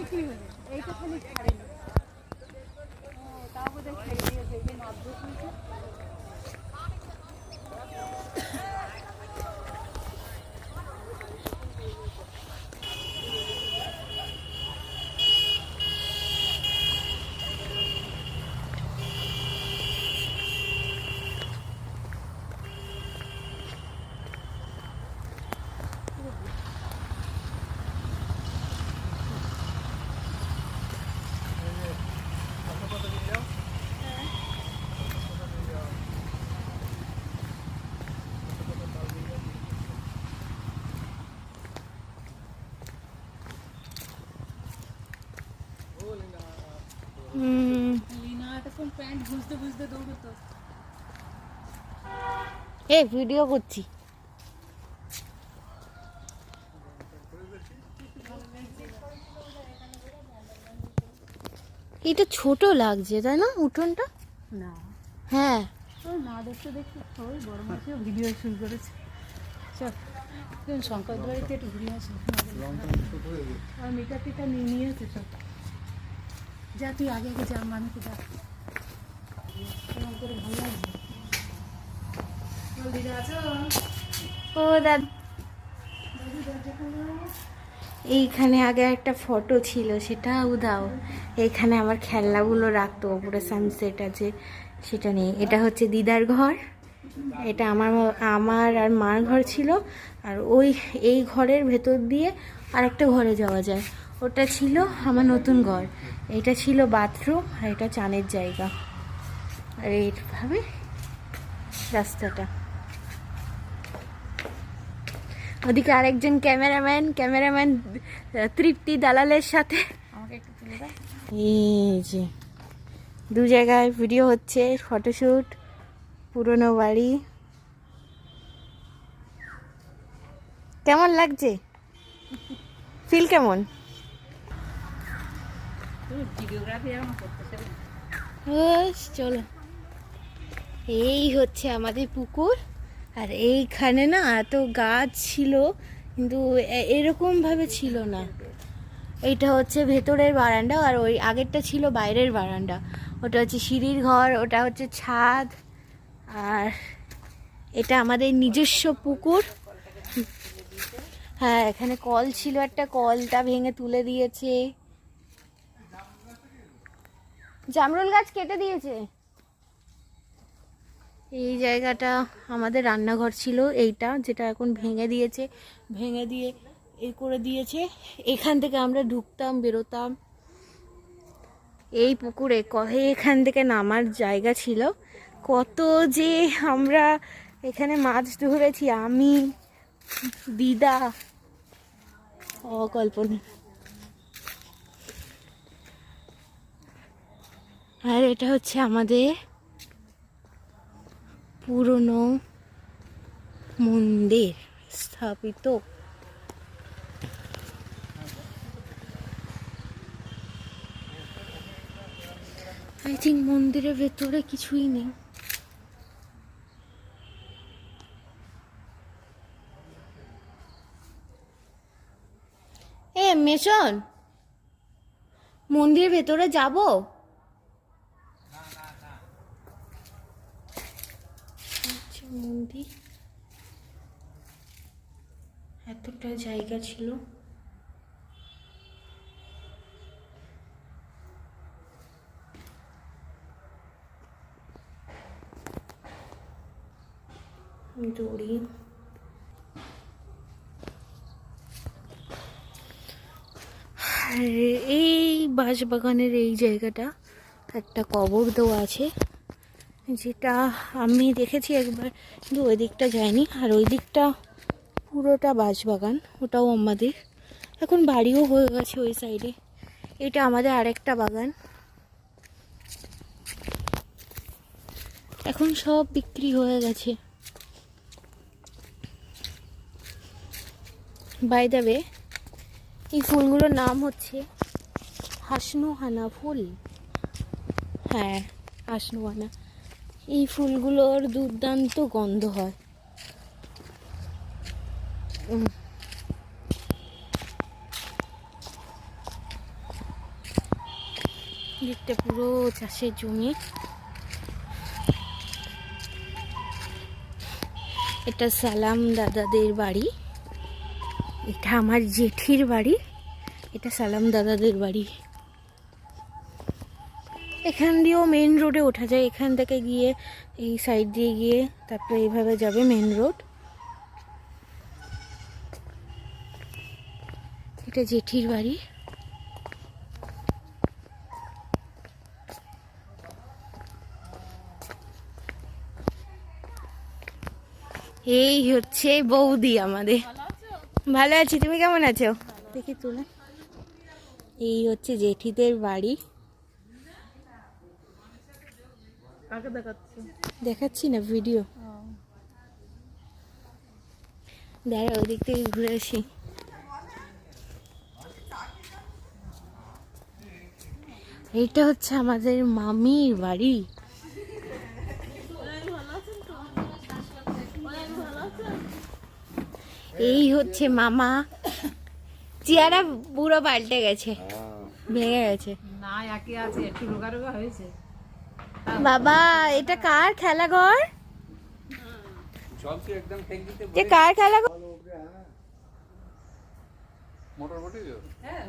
কি হলো এইটা খালি ছাড়েনি ও তাও বোধহয় ছেড়ে দিয়েছে এই যে মাছ প্যান্ট বুঝতে বুঝতে দৌড়তো। এ ভিডিও করছি। এটা ছোট লাগছে তাই না উঠোনটা? না। হ্যাঁ। দেখতে দেখতে ওই বড় ভিডিও শুরু করেছে। চল শঙ্কর বাড়িতে একটু ঘুরে আসি আর মিটার টিটার নিয়ে নিয়েছে সব যা তুই আগে আগে যা মানুষকে যা কেমন করে ভালো লাগবে চল দিদা আছো ও দাদা। এইখানে আগে একটা ফটো ছিল, সেটাও দাও। এইখানে আমার খেলনাগুলো রাখতো, ওপরে সানসেট আছে, সেটা নেই। এটা হচ্ছে দিদার ঘর। এটা আমার আমার আর মার ঘর ছিল। আর ওই, এই ঘরের ভেতর দিয়ে আরেকটা ঘরে যাওয়া যায়। ওটা ছিল আমার নতুন ঘর। এটা ছিল বাথরুম আর এটা চানের জায়গা। আর এইভাবে রাস্তাটা। ওদিকে আরেকজন ক্যামেরাম্যান ক্যামেরাম্যান তৃপ্তি দালালের সাথে। আমাকে একটু তুলে দাও। এই যে দু জায়গায় ভিডিও হচ্ছে ফটোশ্যুট পুরনো বাড়ি। কেমন লাগছে? ফিল কেমন? চলো। এই হচ্ছে আমাদের পুকুর। আর এইখানে না এত গাছ ছিল, কিন্তু এরকমভাবে ছিল না। এইটা হচ্ছে ভেতরের বারান্দা আর ওই আগেরটা ছিল বাইরের বারান্দা। ওটা হচ্ছে সিঁড়ির ঘর, ওটা হচ্ছে ছাদ। আর এটা আমাদের নিজস্ব পুকুর। হ্যাঁ এখানে কল ছিল একটা, কলটা ভেঙে তুলে দিয়েছে। জামরুল গাছ কেটে দিয়েছে? এই জায়গাটা আমাদের রান্নাঘর ছিল, এইটা যেটা এখন ভেঙে দিয়েছে, ভেঙে দিয়ে এ করে দিয়েছে। এখান থেকে আমরা ঢুকতাম, বেরোতাম। এই পুকুরে ক- এখান থেকে নামার জায়গা ছিল। কত যে আমরা এখানে মাছ ধরেছি, আমি, দিদা, অকল্পনা। আর এটা হচ্ছে আমাদের পুরনো মন্দির স্থাপিত। আই থিঙ্ক মন্দিরের ভেতরে কিছুই নেই। এ মেশন মন্দিরের ভেতরে যাব হচ্ছে মন্দির। এতটা জায়গা ছিল। দড়ি। এই বাঁশবাগানের এই জায়গাটা একটা কবর দেওয়া আছে। যেটা আমি দেখেছি একবার, কিন্তু ওই দিকটা যায়নি। আর ওই দিকটা পুরোটা বাঁশবাগান, ওটাও আমাদের। এখন বাড়িও হয়ে গেছে ওই সাইডে এটা আমাদের আরেকটা বাগান। এখন সব বিক্রি হয়ে গেছে। বাই দেবে এই ফুলগুলোর নাম হচ্ছে হাসনুহানা ফুল। হ্যাঁ হাসনুহানা। এই ফুলগুলোর দুর্দান্ত গন্ধ হয়। দিকটা পুরো চাষের জমি। এটা সালাম দাদাদের বাড়ি। এটা আমার জেঠির বাড়ি। এটা সালাম দাদাদের বাড়ি। এখান দিয়েও মেন রোডে ওঠা যায়। এখান থেকে গিয়ে এই সাইড দিয়ে গিয়ে তারপরে এইভাবে যাবে মেন রোড এটা জেঠির বাড়ি। এই হচ্ছে বৌদি আমাদের। ভালো আছি? তুমি কেমন আছো? দেখি তুলে। এই হচ্ছে জেঠিদের বাড়ি। কাকে দেখাচ্ছি। দেখাচ্ছি না ভিডিও দাঁড়া ওদিক থেকে ঘুরে আসি। এইটা হচ্ছে আমাদের মামির বাড়ি। এই হচ্ছে মামা। চেয়ারা পুরো পাল্টে গেছে। ভেঙে গেছে। না একই আছে একটু রোগা রোগা হয়েছে। বাবা এটা কার খেলাঘর ঘর? একদম খেলা যে কার খেলাঘর মোটর বটে হ্যাঁ